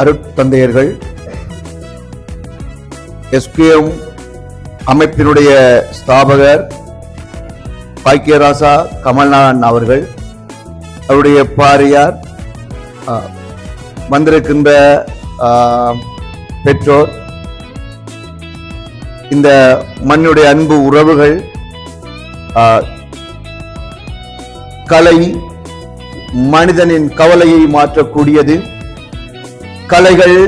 அருட்தந்தையர்கள் SPM அமைப்பினுடைய ஸ்தாபகர் பாக்கியராசா கமல்நாதன் அவர்கள் அவருடைய பாரியார் வந்திருக்கின்ற பெற்றோர் இந்த மண்ணுடைய அன்பு உறவுகள் கலை மனிதனின் கவலையை மாற்றக்கூடியது கலைகள்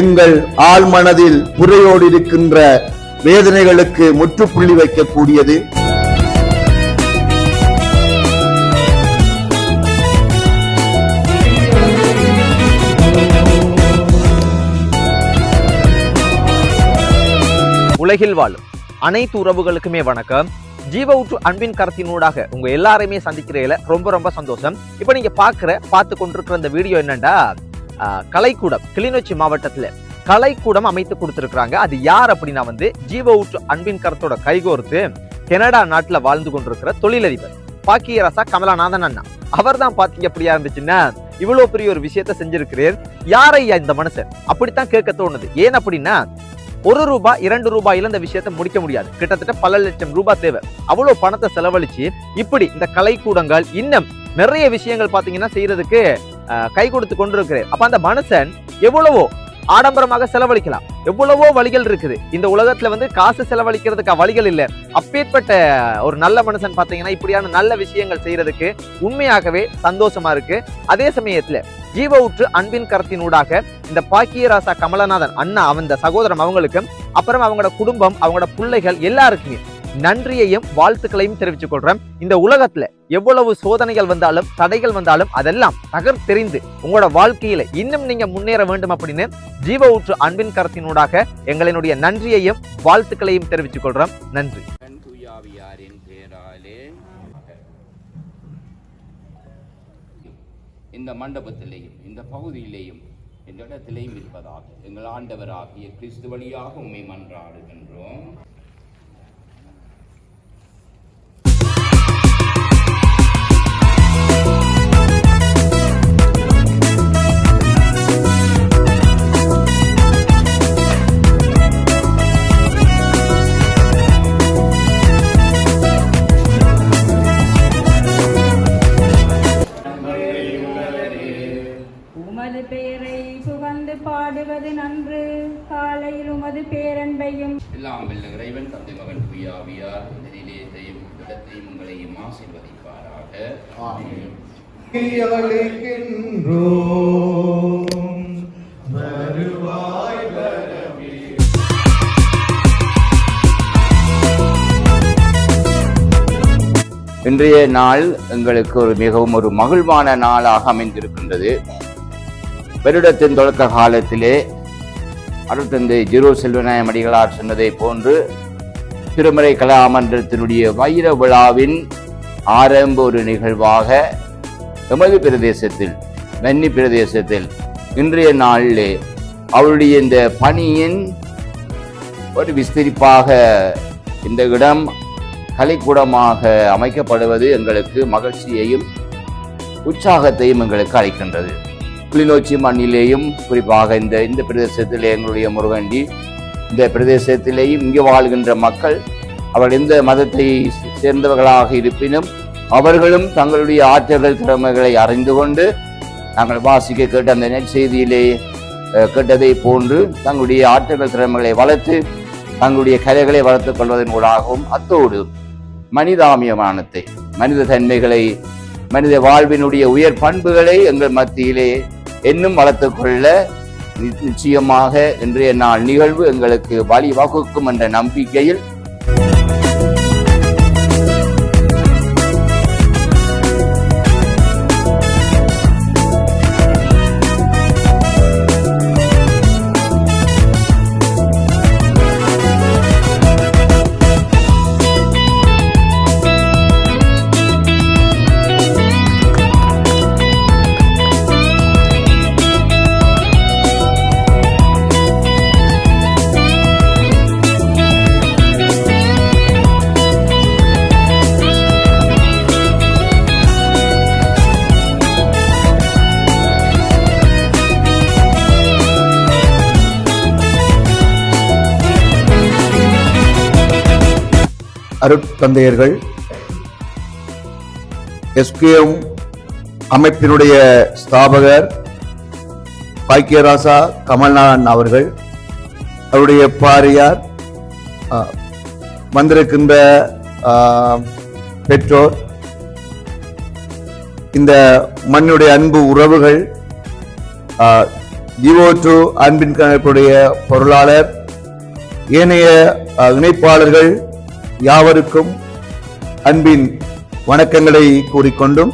எங்கள் ஆழ்மனதில் புறையோடு இருக்கின்ற வேதனைகளுக்கு முற்றுப்புள்ளி வைக்கக்கூடியது. உலகில் வாழும் அனைத்து உறவுகளுக்குமே வணக்கம். ஜீவ ஊற்று அன்பின் கருத்தினூடாக உங்க எல்லாரையுமே சந்திக்கிறதுல ரொம்ப ரொம்ப சந்தோஷம். இப்போ நீங்க பாக்குற பார்த்து கொண்டிருக்கிற இந்த வீடியோ என்னண்டா? கலைக்கூடம் கிளிநொச்சி மாவட்டத்தில் கலைக்கூடம் அமைத்து கொடுத்துருக்குறாங்க. அது யார் அப்படின்னா வந்து ஜீவ ஊற்று அன்பின் கரத்தோட கைகோர்த்து கனடா நாட்டில் வாழ்ந்து கொண்டிருக்கிற தொழிலதிபர் பாக்கியரசா கமலாநாதன் அண்ணா. அவர் தான் பார்த்தீங்க அப்படியா இருந்துச்சுன்னா இவ்வளோ பெரிய ஒரு விஷயத்த செஞ்சிருக்கிறேன். யாரையா இந்த மனுஷன்? அப்படித்தான் கேட்க தோணுது. ஏன் அப்படின்னா ஒரு ரூபாய் இரண்டு ரூபாயில இந்த விஷயத்தை முடிக்க முடியாது. கிட்டத்தட்ட பல லட்சம் ரூபாய் தேவை. அவ்வளோ பணத்தை செலவழிச்சு இப்படி இந்த கலைக்கூடங்கள் இன்னும் நிறைய விஷயங்கள் பார்த்தீங்கன்னா செய்யறதுக்கு கை கொடுத்து கொண்டிருக்கிறேன். அப்ப அந்த மனுஷன் எவ்வளவோ ஆடம்பரமாக செலவழிக்கலாம். எவ்வளவோ வழிகள் இருக்குது. இந்த உலகத்துல வந்து காசு செலவழிக்கிறதுக்கு வழிகள் இல்லை. அப்பேற்பட்ட ஒரு நல்ல மனுஷன் பார்த்தீங்கன்னா இப்படியான நல்ல விஷயங்கள் செய்யறதுக்கு உண்மையாகவே சந்தோஷமா இருக்கு. அதே சமயத்துல ஜீவ ஊற்று அன்பின் கரத்தினூடாக இந்த பாக்கியராசா கமலநாதன் அண்ணா அவன் சகோதரம் அவங்களுக்கும் அப்புறம் அவங்களோட குடும்பம் அவங்களோட பிள்ளைகள் எல்லாருக்குமே நன்றியையும் வாழ்த்துக்களையும் தெரிவித்துக் கொள்றேன். இந்த உலகத்துல எவ்வளவு சோதனைகள் வந்தாலும் தடைகள் வந்தாலும் அதெல்லாம் தகர் தெரிந்து உங்களோட வாழ்க்கையில இன்னும் நீங்க முன்னேற வேண்டும் அப்படின்னு ஜீவ ஊற்று அன்பின் கரத்தினூடாக எங்களினுடைய நன்றியையும் வாழ்த்துக்களையும் தெரிவித்துக் கொள்றோம். நன்றி. இந்த மண்டபத்திலேயும் இந்த பகுதியிலேயும் இந்த இடத்திலேயும் இருப்பதாக எங்கள் ஆண்டவராகிய கிறிஸ்து வழியாக உண்மை மன்றாடுகின்றோம். இன்றைய நாள் எங்களுக்கு ஒரு மிகவும் ஒரு மகிழ்வான நாளாக அமைந்திருக்கின்றது. வருடத்தின் தொடக்க காலத்திலே அருட்தந்தை ஜீரோ செல்வநாயம் அடிகளார் சொன்னதை போன்று திருமறை கலாமன்றத்தினுடைய வைர விழாவின் ஆரம்ப ஒரு நிகழ்வாக எமது பிரதேசத்தில் வன்னி பிரதேசத்தில் இன்றைய நாளிலே அவருடைய இந்த பணியின் ஒரு விஸ்தரிப்பாக இந்த இடம் கலைக்கூடமாக அமைக்கப்படுவது எங்களுக்கு மகிழ்ச்சியையும் உற்சாகத்தையும் எங்களுக்கு அளிக்கின்றது. கிளிநொச்சி மண்ணிலேயும் குறிப்பாக இந்த இந்த பிரதேசத்திலே எங்களுடைய முருகண்டி இந்த பிரதேசத்திலேயும் இங்கு வாழ்கின்ற மக்கள் அவர் எந்த மதத்தை சேர்ந்தவர்களாக இருப்பினும் அவர்களும் தங்களுடைய ஆற்றல்கள் திறமைகளை அறிந்து கொண்டு நாங்கள் வாசிக்க கேட்ட அந்த நெற்செய்தியிலே கேட்டதை போன்று தங்களுடைய ஆற்றல்கள் திறமைகளை வளர்த்து தங்களுடைய கலைகளை வளர்த்துக் கொள்வதன் ஊடாகவும் அத்தோடு மனிதாமியமானத்தை மனித தன்மைகளை மனித வாழ்வினுடைய உயர் பண்புகளை எங்கள் மத்தியிலே இன்னும் வளர்த்துக்கொள்ள நி- நிச்சயமாக இன்றைய நாள் நிகழ்வு எங்களுக்கு வழி வகுக்கும் என்ற நம்பிக்கையில் அருட்தந்தையர்கள் எஸ்கேஎம் அமைப்பினுடைய ஸ்தாபகர் பாக்கியராசா கமல்நாதன் அவர்கள் அவருடைய பாரியார் வந்திருக்கின்ற பெற்றோர் இந்த மண்ணுடைய அன்பு உறவுகள் ஜீவோ டு அன்பின் கணக்குடைய பொருளாளர் ஏனைய இணைப்பாளர்கள் யாவருக்கும் அன்பின் வணக்கங்களை கூறிக்கொண்டும்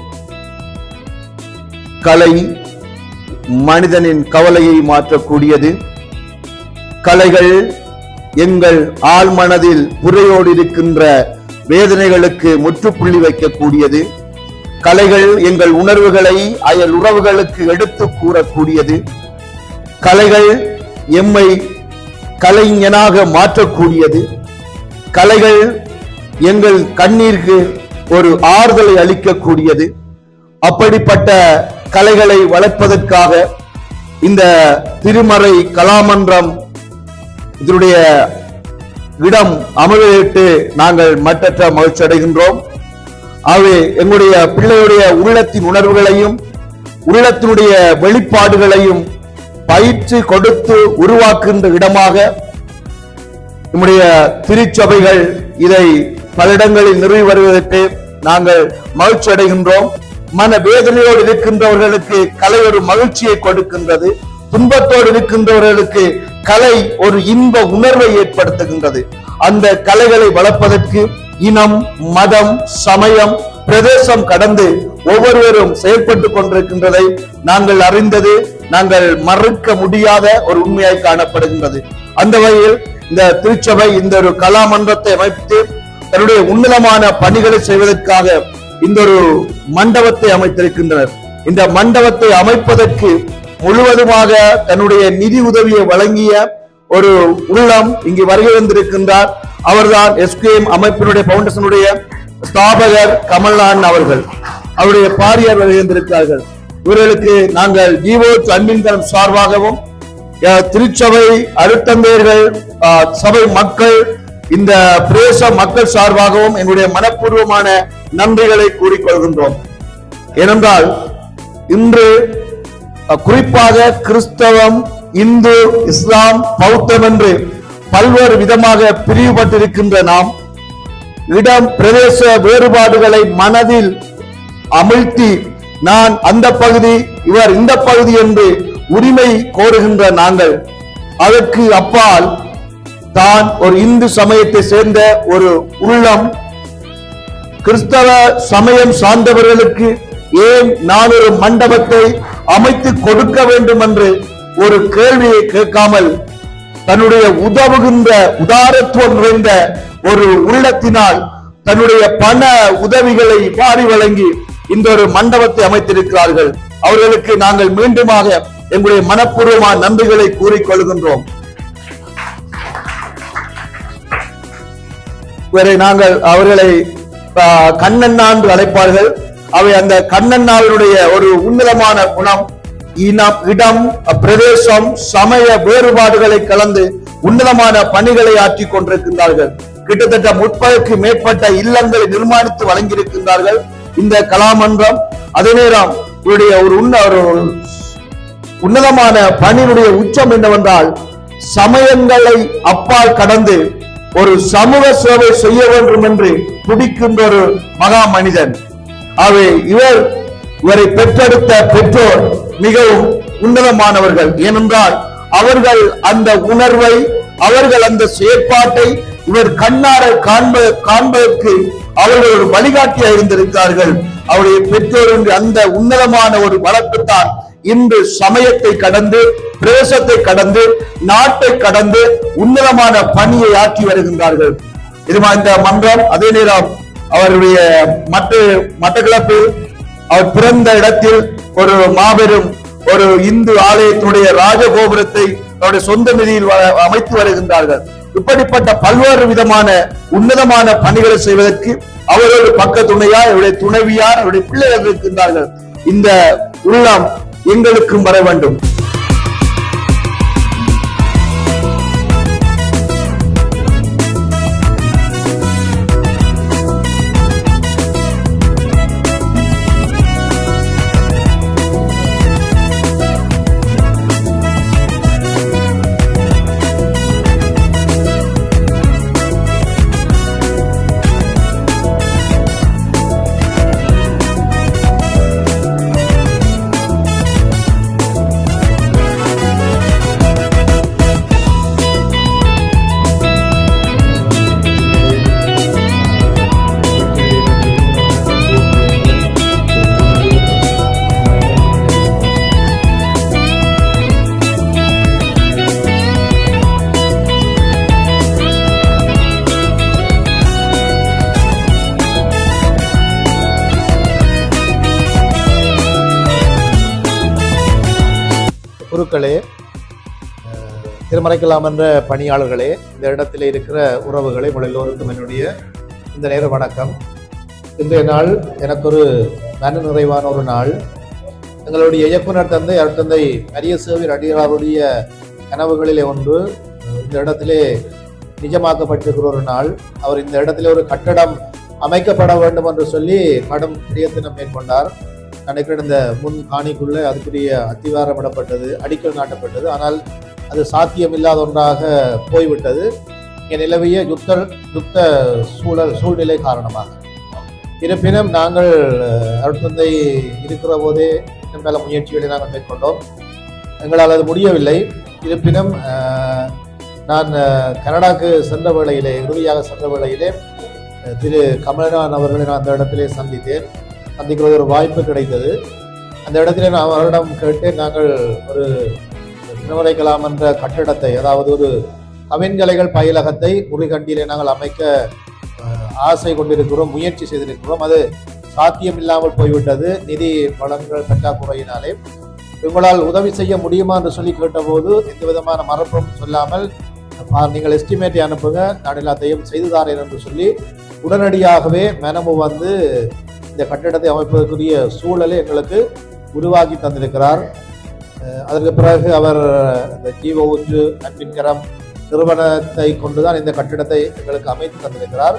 கலை மனிதனின் கவலையை மாற்றக்கூடியது. கலைகள் எங்கள் ஆழ்மனதில் புறையோடு இருக்கின்ற வேதனைகளுக்கு முற்றுப்புள்ளி வைக்கக்கூடியது. கலைகள் எங்கள் உணர்வுகளை அயல் உறவுகளுக்கு எடுத்து கூறக்கூடியது. கலைகள் எம்மை கலைஞனாக மாற்றக்கூடியது. கலைகள் எங்கள் கண்ணீருக்கு ஒரு ஆறுதலை அளிக்கக்கூடியது. அப்படிப்பட்ட கலைகளை வளர்ப்பதற்காக இந்த திருமறை கலாமன்றம் இதனுடைய இடம் அமைவிட்டு நாங்கள் மற்றற்ற மகிழ்ச்சி அடைகின்றோம். ஆகவே எங்களுடைய பிள்ளையுடைய உள்ளத்தின் உணர்வுகளையும் உள்ளத்தினுடைய வெளிப்பாடுகளையும் பயிற்சி கொடுத்து உருவாக்குகின்ற இடமாக நம்முடைய திருச்சபைகள் இதை பல இடங்களில் நிறுவி வருவதற்கு நாங்கள் மகிழ்ச்சி அடைகின்றோம். மன வேதனையோடு இருக்கின்றவர்களுக்கு கலை ஒரு மகிழ்ச்சியை கொடுக்கின்றது. துன்பத்தோடு இருக்கின்றவர்களுக்கு கலை ஒரு இன்ப உணர்வை ஏற்படுத்துகின்றது. அந்த கலைகளை வளர்ப்பதற்கு இனம் மதம் சமயம் பிரதேசம் கடந்து ஒவ்வொருவரும் செயல்பட்டு கொண்டிருக்கின்றதை நாங்கள் அறிந்தது. நாங்கள் மறுக்க முடியாத ஒரு உண்மையாய் காணப்படுகின்றது. அந்த வகையில் இந்த திருச்சபை இந்த ஒரு கலாமன்றத்தை அமைத்து தன்னுடைய உன்னதமான பணிகளை செய்வதற்காக இந்த ஒரு மண்டபத்தை அமைத்திருக்கின்றனர். இந்த மண்டபத்தை அமைப்பதற்கு முழுவதுமாக தன்னுடைய நிதி உதவியை வழங்கிய ஒரு உள்ளம் இங்கு வருகை வந்திருக்கின்றார். அவர்தான் எஸ்கேஎம் அமைப்பினுடைய பவுண்டேஷனுடைய ஸ்தாபகர் கமல்நாதன் அவர்கள். அவருடைய பாரியார் வருகை வந்திருக்கிறார்கள். இவர்களுக்கு நாங்கள் ஜீவோ அன்பின் தரம் சார்பாகவும் திருச்சபை அருத்தந்தையர்கள் சபை மக்கள் இந்த பிரேச மக்கள் சார்பாகவும் என்னுடைய மனப்பூர்வமான நன்றிகளை கூறிக்கொள்கின்றோம். ஏனென்றால் இன்று குறிப்பாக கிறிஸ்தவம் இந்து இஸ்லாம் பௌத்தம் என்று பல்வேறு விதமாக பிரிவுபட்டிருக்கின்ற நாம் இடம் பிரதேச வேறுபாடுகளை மனதில் அமிழ்த்தி நான் அந்த பகுதி இவர் இந்த பகுதி என்று உரிமை கோருகின்ற நாங்கள் அதற்கு அப்பால் தான் ஒரு இந்து சமயத்தை சேர்ந்த ஒரு உள்ளம் கிறிஸ்தவ சமயம் சார்ந்தவர்களுக்கு ஏன் நான் ஒரு மண்டபத்தை அமைத்து கொடுக்க வேண்டும் என்று ஒரு கேள்வியை கேட்காமல் தன்னுடைய உதவுகின்ற உதாரத்துவம் நிறைந்த ஒரு உள்ளத்தினால் தன்னுடைய பண உதவிகளை வாரி வழங்கி இந்த ஒரு மண்டபத்தை அமைத்திருக்கிறார்கள். அவர்களுக்கு நாங்கள் மீண்டுமாக எங்களுடைய மனப்பூர்வமான நம்பிகளை கூறிக்கொள்கின்றோம் இவரை நாங்கள் அவர்களை கண்ணண்ணா என்று அழைப்பார்கள். அவை அந்த கண்ணண்ணாவினுடைய ஒரு உன்னதமான குணம் இனம் இடம் பிரதேசம் சமய வேறுபாடுகளை கலந்து உன்னதமான பணிகளை ஆற்றிக் கொண்டிருக்கின்றார்கள். கிட்டத்தட்ட முப்பதுக்கு மேற்பட்ட இல்லங்களை நிர்மாணித்து வழங்கியிருக்கின்றார்கள். இந்த கலாமன்றம் அதே நேரம் இவருடைய ஒரு உன்ன ஒரு உன்னதமான பணியினுடைய உச்சம் என்னவென்றால் சமயங்களை அப்பால் கடந்து ஒரு சமூக சேவை செய்ய வேண்டும் என்று துடிக்கின்ற ஒரு மகா மனிதன். அவை இவர் இவரை பெற்றெடுத்த பெற்றோர் மிகவும் உன்னதமானவர்கள். ஏனென்றால் அவர்கள் அந்த உணர்வை அவர்கள் அந்த செயற்பாட்டை இவர் கண்ணார காண்ப காண்பதற்கு அவர்கள் ஒரு வழிகாட்டியாக இருந்திருக்கிறார்கள். அவருடைய பெற்றோர் என்று அந்த உன்னதமான ஒரு வழக்குத்தான் இன்று சமயத்தை கடந்து பிரதேசத்தை கடந்து நாட்டை கடந்து உன்னதமான பணியை ஆற்றி வருகின்றார்கள். இது இந்த மன்றம்? அதே நேரம் அவருடைய மற்ற மட்டக்களப்பில் அவர் பிறந்த இடத்தில் ஒரு மாபெரும் ஒரு இந்து ஆலயத்தினுடைய ராஜகோபுரத்தை அவருடைய சொந்த நிதியில் வ- அமைத்து வருகின்றார்கள். இப்படிப்பட்ட பல்வேறு விதமான உன்னதமான பணிகளை செய்வதற்கு அவரோடு பக்க துணையார் அவருடைய துணைவியார் அவருடைய பிள்ளைகள் இருக்கின்றார்கள். இந்த உள்ளம் எங்களுக்கும் வர வேண்டும். குருக்களே திருமறைக்கலாம் என்ற பணியாளர்களே இந்த இடத்தில் இருக்கிற உறவுகளை உங்கள் எல்லோருக்கும் என்னுடைய இந்த நேர வணக்கம். இன்றைய நாள் எனக்கு ஒரு மன நிறைவான ஒரு நாள். எங்களுடைய இயக்குனர் தந்தை அருட்தந்தை அரிய சேவியர் அடிகளாருடைய கனவுகளிலே ஒன்று இந்த இடத்திலே நிஜமாக்கப்பட்டிருக்கிற ஒரு நாள். அவர் இந்த இடத்திலே ஒரு கட்டடம் அமைக்கப்பட வேண்டும் என்று சொல்லி கடும் பிரியத்தினம் மேற்கொண்டார். நினைக்கிறேன் இந்த முன் காணிக்குள்ளே அதுக்குரிய அத்திவாரமிடப்பட்டது அடிக்கல் நாட்டப்பட்டது. ஆனால் அது சாத்தியமில்லாத ஒன்றாக போய்விட்டது. இங்கே நிலவிய யுத்த யுத்த சூழல் சூழ்நிலை காரணமாக. இருப்பினும் நாங்கள் அருட்தந்தை இருக்கிற போதே இன்னும் பல முயற்சிகளை நாங்கள் மேற்கொண்டோம். எங்களால் அது முடியவில்லை. இருப்பினும் நான் கனடாக்கு சென்ற வேளையிலே இறுதியாக சென்ற வேளையிலே திரு கமலநாதன் அவர்களை நான் அந்த இடத்திலே சந்தித்தேன். சந்திக்கிறது ஒரு வாய்ப்பு கிடைத்தது. அந்த இடத்திலே நான் அவரிடம் கேட்டு நாங்கள் ஒரு திருமலைக்கலாம் என்ற கட்டிடத்தை அதாவது ஒரு கவின்கலைகள் பயிலகத்தை முருகண்டியிலே நாங்கள் அமைக்க ஆசை கொண்டிருக்கிறோம் முயற்சி செய்திருக்கிறோம். அது சாத்தியம் இல்லாமல் போய்விட்டது. நிதி வளங்கள் பற்றாக்குறையினாலே. உங்களால் உதவி செய்ய முடியுமா என்று சொல்லி கேட்டபோது எந்த விதமான மறுப்பும் சொல்லாமல் நீங்கள் எஸ்டிமேட்டை அனுப்புங்க. நான் எல்லாத்தையும் செய்து தாரேன் என்று சொல்லி உடனடியாகவே மெனமு வந்து இந்த கட்டிடத்தை அமைப்பதற்குரிய சூழலை எங்களுக்கு உருவாக்கி தந்திருக்கிறார். அதற்கு பிறகு அவர் இந்த ஜீவ ஊற்று அன்பின்கரம் நிறுவனத்தை கொண்டுதான் இந்த கட்டிடத்தை எங்களுக்கு அமைத்து தந்திருக்கிறார்.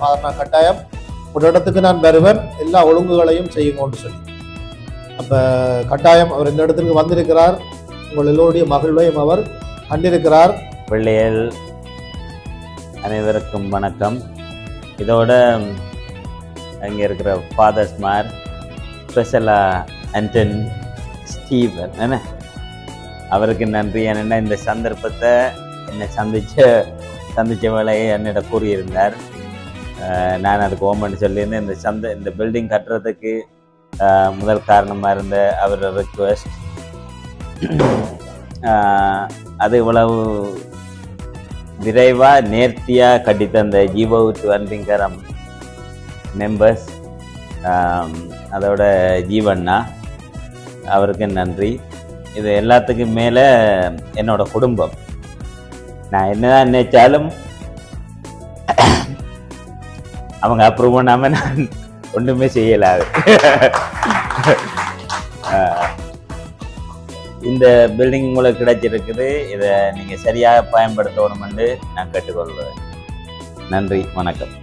அதை நான் கட்டாயம். ஒரு இடத்துக்கு நான் வருவேன் எல்லா ஒழுங்குகளையும் செய்யுங்கன்னு சொல்லி. அப்போ கட்டாயம் அவர் இந்த இடத்துக்கு வந்திருக்கிறார். உங்கள் எல்லோருடைய மகிழ்வையும் அவர் கண்டிருக்கிறார் பிள்ளைகள் அனைவருக்கும் வணக்கம். இதோட அங்கே இருக்கிற ஃபாதர்ஸ்மார் ஸ்பெஷலாக அண்டன் ஸ்டீவன் என்ன? அவருக்கு நன்றி. என்னென்னா இந்த சந்தர்ப்பத்தை என்னை சந்தித்த சந்தித்த வேலையை என்னிடம் கூறியிருந்தார். நான் அதுக்கு ஓமன் சொல்லியிருந்தேன். இந்த சந்த இந்த பில்டிங் கட்டுறதுக்கு முதல் காரணமாக இருந்த அவரோட ரிக்வெஸ்ட் அது இவ்வளவு விரைவாக நேர்த்தியாக கட்டித்தந்த ஜீவவுத்து வந்திங்கரம் மெம்பர்ஸ் um, அதோட ஜீவண்ணா அவருக்கு நன்றி. இது எல்லாத்துக்கும் மேலே என்னோட குடும்பம். நான் என்னதான் நினைச்சாலும் அவங்க அப்ரூவ் பண்ணாமல் நான் ஒன்றுமே செய்யலாது இந்த பில்டிங் உங்களுக்கு கிடைச்சிருக்குது. இதை நீங்கள் சரியாக பயன்படுத்தணும்னு நான் கேட்டுக்கொள்வேன் நன்றி வணக்கம்.